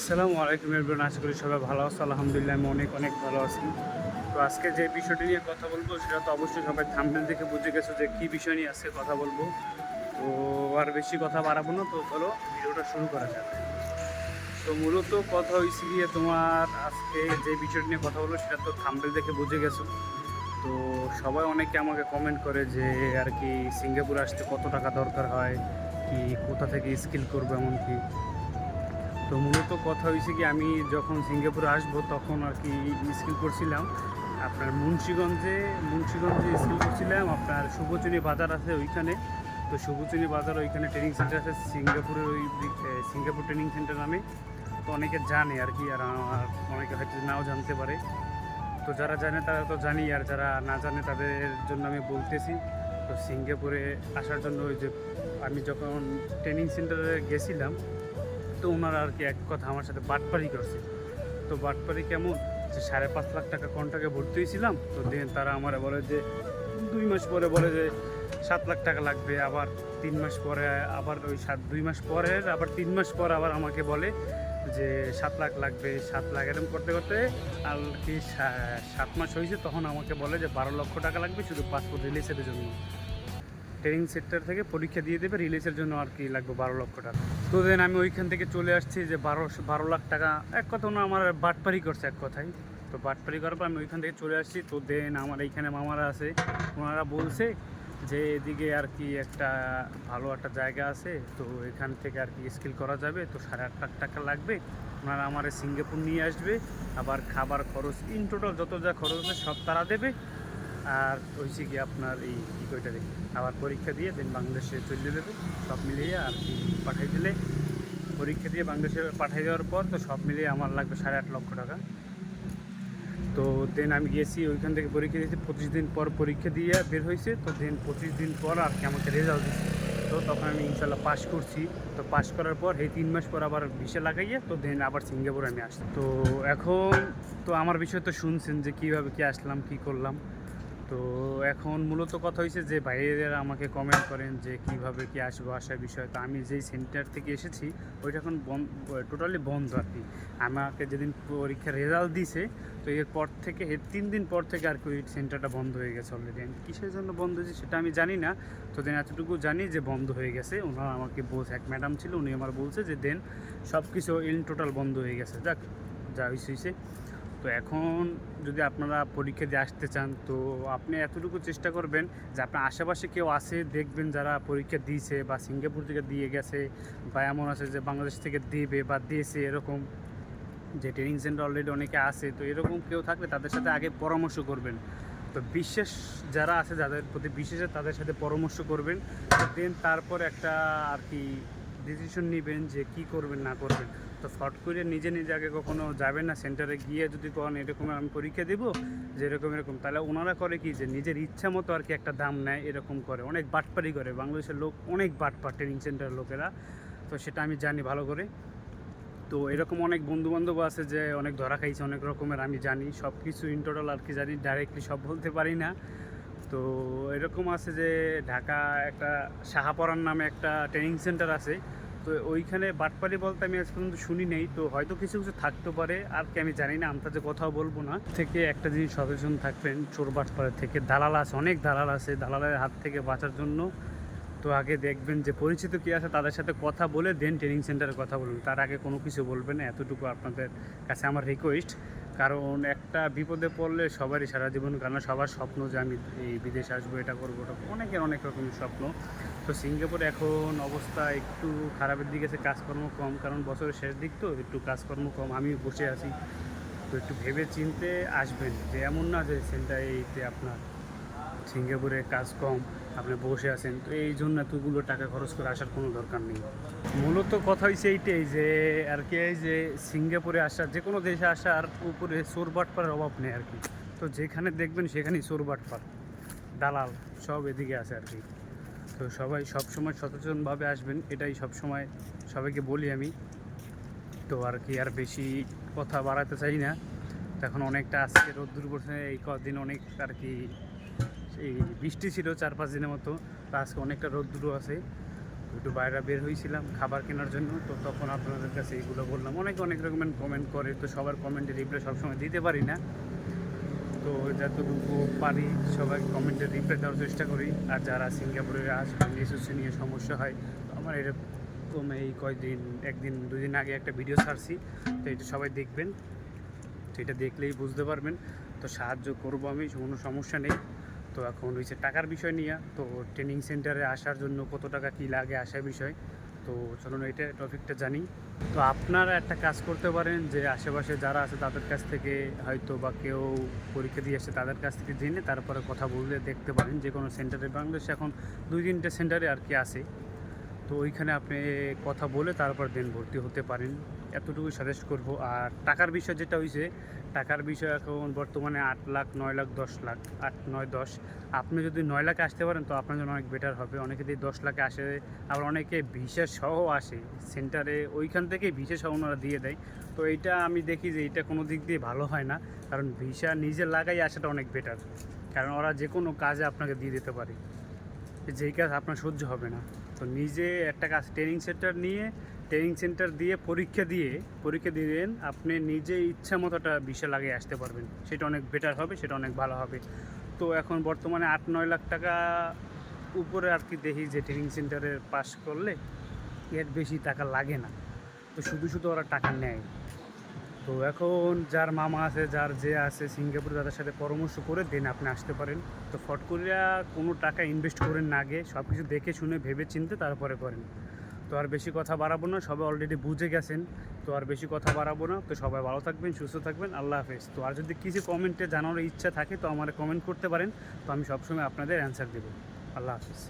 আসসালামু আলাইকুম এভরিওয়ান আশা করি সবাই ভালো আছো। আলহামদুলিল্লাহ, আমি অনেক অনেক ভালো আছি। তো আজকে যে বিষয়টি নিয়ে কথা বলব, সেটা তো অবশ্যই সবাই থাম্বেল থেকে বুঝে গেছো যে কী বিষয় নিয়ে আজকে কথা বলব। তো আর বেশি কথা বাড়াবো না, তো চলো ভিডিওটা শুরু করা যাক। তো মূলত কথা হয়েছে গিয়ে তোমার আজকে যে বিষয়টি নিয়ে কথা বলব, সেটা তো থাম্বেল দেখে বুঝে গেছো। তো সবাই অনেকে আমাকে কমেন্ট করে যে আর কি সিঙ্গাপুর আসতে কত টাকা দরকার হয়, কি কোথা থেকে স্কিল করব এমনকি। তো মূলত কথা হয়েছে কি, আমি যখন সিঙ্গাপুরে আসব তখন আর কি স্কিল করছিলাম। আপনার মুন্সিগঞ্জে মুন্সিগঞ্জে স্কিল করছিলাম, আপনার শুভচুনি বাজার আছে ওইখানে। তো শুভচুনি বাজার, ওইখানে ট্রেনিং সেন্টার আছে, সিঙ্গাপুরের ওই সিঙ্গাপুর ট্রেনিং সেন্টার নামে। তো অনেকে জানে আর কি, আর অনেকে হয়তো নাও জানতে পারে। তো যারা জানে তারা তো জানি, আর যারা না জানে তাদের জন্য আমি বলতেছি। তো সিঙ্গাপুরে আসার জন্য ওই যে আমি যখন ট্রেনিং সেন্টারে গেছিলাম তো ওনারা আর কি এক কথা আমার সাথে বাটপারি করছে। তো বাটপারি কেমন? যে সাড়ে পাঁচ লাখ টাকা কন্ট্রাক্টে ভর্তি হয়েছিলাম, তো দেন তারা আমার বলে যে, দুই মাস পরে বলে যে, সাত লাখ টাকা লাগবে, আবার তিন মাস পরে, আবার ওই সাত, দুই মাস পরে, আবার তিন মাস পর আবার আমাকে বলে যে, সাত লাখ লাগবে, সাত লাখ, এরকম করতে করতে আর কি সাত মাস হয়েছে, তখন আমাকে বলে যে, বারো লক্ষ টাকা লাগবে শুধু পাসপোর্ট রিলিজের জন্য। ট্রেনিং সেন্টার থেকে পরীক্ষা দিয়ে দেবে রিলিজের জন্য আর কি লাগবে বারো লক্ষ টাকা। তো দেন আমি ওইখান থেকে চলে আসছি যে বারো বারো লাখ টাকা, এক কথা না, আমার বাটপারি করছে এক কথায়। তো বাটপারি করার পর আমি ওইখান থেকে চলে আসছি, তো দেন আমার এইখানে মামারা আছে, ওনারা বলছে যে এদিকে আর কি একটা ভালো একটা জায়গা আছে, তো এখান থেকে আর কি স্কিল করা যাবে, তো সাড়ে আট লাখ টাকা লাগবে। ওনারা আমার সিঙ্গাপুর নিয়ে আসবে, আবার খাবার খরচ ইন টোটাল যত যা খরচ সব তারা দেবে। আর হয়েছে কি আপনার এই কী কইটা দেখি আবার পরীক্ষা দিয়ে দেন বাংলাদেশে চলে দেবে সব মিলিয়ে আর কি পাঠাই দিলে। পরীক্ষা দিয়ে বাংলাদেশে পাঠিয়ে দেওয়ার পর তো সব মিলিয়ে আমার লাগবে সাড়ে আট লক্ষ টাকা। তো দেন আমি গিয়েছি, ওইখান থেকে পরীক্ষা দিয়েছি, পঁচিশ দিন পর পরীক্ষা দিয়ে বের হয়েছে তো দেন পঁচিশ দিন পর আর কি আমাকে রেজাল্ট দিচ্ছে তো তখন আমি ইনশাল্লাহ পাস করছি। তো পাস করার পর এই তিন মাস পর আবার ভিসা লাগাইয়ে, তো দেন আবার সিঙ্গাপুরে আমি আসছি। তো এখন তো আমার বিষয় তো শুনছেন যে কীভাবে কী আসলাম, কি করলাম। তো এখন মূলত কথা হয়েছে যে বাইরেরা আমাকে কমেন্ট করেন যে কীভাবে কি আসব আসার বিষয়। তো আমি যেই সেন্টার থেকে এসেছি, ওইটা এখন বন্ধ টোটালি বন্ধ আর কি। আমাকে যেদিন পরীক্ষার রেজাল্ট দিছে, তো এরপর থেকে, এর তিন দিন পর থেকে আর কি ওই সেন্টারটা বন্ধ হয়ে গেছে অলরেডি আমি কিসের জন্য বন্ধ হয়েছে সেটা আমি জানি না। তো দেন এতটুকু জানি যে বন্ধ হয়ে গেছে, ওনারা আমাকে বলছে, এক ম্যাডাম ছিল, উনি আমার বলছে যে দেন সব কিছু ইন টোটাল বন্ধ হয়ে গেছে। যাক, যা হয়েছে হয়েছে তো এখন যদি আপনারা পরীক্ষা দিয়ে আসতে চান, তো আপনি এতটুকু চেষ্টা করবেন যে আপনার আশেপাশে কেউ আছে, দেখবেন যারা পরীক্ষা দিয়েছে বা সিঙ্গাপুর থেকে দিয়ে গেছে বা এমন আছে যে বাংলাদেশ থেকে দেবে বা দিয়েছে এরকম, যে ট্রেনিং সেন্টার অলরেডি অনেকে আছে, তো এরকম কেউ থাকলে তাদের সাথে আগে পরামর্শ করবেন। তো বিশেষ যারা আছে, যাদের প্রতি বিশেষে তাদের সাথে পরামর্শ করবেন। দেন তারপর একটা আর কি ডিসিশন নেবেন যে কি করবেন, না করবেন। তো ফট করে নিজে নিজে আগে কখনো যাবেন না সেন্টারে গিয়ে যদি কখন এরকম আমি পরীক্ষা দেবো যে এরকম। এরকম তাহলে ওনারা করে কি যে নিজের ইচ্ছা মতো আর কি একটা দাম নেয়, এরকম করে। অনেক বাটপারি করে। বাংলাদেশের লোক অনেক বাটপার ট্রেনিং সেন্টারের লোকেরা। তো সেটা আমি জানি ভালো করে। তো এরকম অনেক বন্ধু বান্ধব আছে যে অনেক ধরা খাইছে, অনেক রকমের আমি জানি। সব কিছু ইন টোটাল আর কি জানি ডাইরেক্টলি সব বলতে পারি না। তো এরকম আছে যে ঢাকা একটা সাহাপরান নামে একটা ট্রেনিং সেন্টার আছে। তো ওইখানে বাটপারি বলতে আমি আজ পর্যন্ত শুনি নেই, তো হয়তো কিছু কিছু থাকতে পারে, আর কি আমি জানি না আমি যে কথাও বলব না। থেকে একটা জিনিস সচেতন থাকবেন, চোর বাটপাড়ের থেকে। দালাল আছে, অনেক দালাল আছে, দালালের হাত থেকে বাঁচার জন্য। তো আগে দেখবেন যে পরিচিত কী আছে, তাদের সাথে কথা বলে দেন ট্রেনিং সেন্টারে কথা বলুন। তার আগে কোনো কিছু বলবেন না, এতটুকু আপনাদের কাছে আমার রিকোয়েস্ট কারণ একটা বিপদে পড়লে সবারই সারা জীবন কারণ সবার স্বপ্ন যে আমি এই বিদেশে আসব, এটা করব, ওটা অনেকের অনেক রকমের স্বপ্ন। তো সিঙ্গাপুরে এখন অবস্থা একটু খারাপের দিকে আছে কাজকর্ম কম, কারণ বছরের শেষ দিক তো, একটু কাজকর্ম কম আমি বসে আছি। তো একটু ভেবে চিনতে আসবেন যে এমন না যে সেন্টারে আপনার সিঙ্গাপুরে কাজ কম, আপনি বসে আছেন, তো এই জন্য এতগুলো টাকা খরচ করে আসার কোনো দরকার নেই। মূলত কথা হয়েছে এইটাই যে, আর কি এই যে সিঙ্গাপুরে আসা যে কোনো দেশে আসার উপরে চোরবাটপাড়ের অভাব নেই আর কি। তো যেখানে দেখবেন সেখানেই চোরবাটপাড় দালাল সব এদিকে আছে আর কি। তো সবাই সবসময় সচেতনভাবে আসবেন, এটাই সবসময় সবাইকে বলি আমি। তো আর কি, আর বেশি কথা বাড়াতে চাই না। এখন অনেকটা আজকে রোদ্দুর পড়ছে, এই কদিন অনেক আর কি, এই বৃষ্টি ছিল চার পাঁচ দিনের মতো, তো আজকে অনেকটা রোদ্দুরও আছে। একটু বাইরে বের হয়েছিলাম খাবার কেনার জন্য, তো তখন আপনাদের কাছে এইগুলো বললাম। অনেক অনেক রকমের কমেন্ট করে, তো সবার কমেন্টে রিপ্লাই সবসময় দিতে পারি না। তো যতটুকু পারি সবাই কমেন্টে রিপ্লাই দেওয়ার চেষ্টা করি। আর যারা সিঙ্গাপুরে আসবেন এসোসি নিয়ে সমস্যা হয়, তো আমার এরকম এই কয়দিন, একদিন দুই দিন আগে একটা ভিডিও ছাড়ছি। তো এটা সবাই দেখবেন। তো এটা দেখলেই বুঝতে পারবেন। তো সাহায্য করব আমি, কোনো সমস্যা নেই। তো এখন হয়েছে টাকার বিষয় নিয়ে। তো ট্রেনিং সেন্টারে আসার জন্য কত টাকা কী লাগে, আসার বিষয়। তো চলুন এইটা টপিকটা জানি। তো আপনারা একটা কাজ করতে পারেন যে আশেপাশে যারা আছে তাদের কাছ থেকে হয়তো বা কেউ পরীক্ষা দিয়ে আসছে তাদের কাছ থেকে জেনে তারপরে কথা বলে দেখতে পারেন। যে কোনো সেন্টারে, বাংলাদেশে এখন দুই তিনটে সেন্টারে আর কি আছে। তো ওইখানে আপনি কথা বলে তারপর দেন ভর্তি হতে পারেন। এতটুকু সাজেস্ট করব। আর টাকার বিষয় যেটা হয়েছে টাকার বিষয় এখন বর্তমানে আট লাখ, নয় লাখ, দশ লাখ, আট, নয়, দশ। আপনি যদি নয় লাখে আসতে পারেন, তো আপনার জন্য অনেক বেটার হবে। অনেকে দিয়ে দশ লাখে আসে, আবার অনেকে ভিসা সহ আসে। সেন্টারে ওইখান থেকে ভিসা সহ ওনারা দিয়ে দেয়। তো এইটা আমি দেখি যে এটা কোনো দিক দিয়ে ভালো হয় না। কারণ ভিসা নিজে লাগাই আসাটা অনেক বেটার কারণ ওরা যে কোনো কাজে আপনাকে দিয়ে দিতে পারে। যেই কাজ আপনার সহ্য হবে না। তো নিজে একটা কাজ ট্রেনিং সেন্টার নিয়ে ট্রেনিং সেন্টার দিয়ে পরীক্ষা দিয়ে, পরীক্ষা দিলেন আপনি নিজে ইচ্ছা মতোটা বিষয় লাগিয়ে আসতে পারবেন। সেটা অনেক বেটার হবে, সেটা অনেক ভালো হবে। তো এখন বর্তমানে আট, নয় লাখ টাকা উপরে আর কি দেখি যে ট্রেনিং সেন্টারে পাস করলে, এর বেশি টাকা লাগে না। তো শুধু শুধু ওরা টাকা নেয়। তো এখন যার মামা আছে, যার যে আছে সিঙ্গাপুরে, তাদের সাথে পরামর্শ করে দেন আপনি আসতে পারেন। তো ফট করিয়া কোনো টাকা ইনভেস্ট করেন না আগে সব কিছু দেখে শুনে, ভেবে চিনতে তারপরে করেন। তো আর বেশি কথা বাড়াবো না, সবাই অলরেডি বুঝে গেছেন। তো আর বেশি কথা বাড়াবো না। তো সবাই ভালো থাকবেন, সুস্থ থাকবেন, আল্লাহ হাফেজ। তো আর যদি কিছু কমেন্টে জানানোর ইচ্ছা থাকে, তো আমার কমেন্ট করতে পারেন। তো আমি সবসময় আপনাদের অ্যান্সার দেবো। আল্লাহ হাফেজ।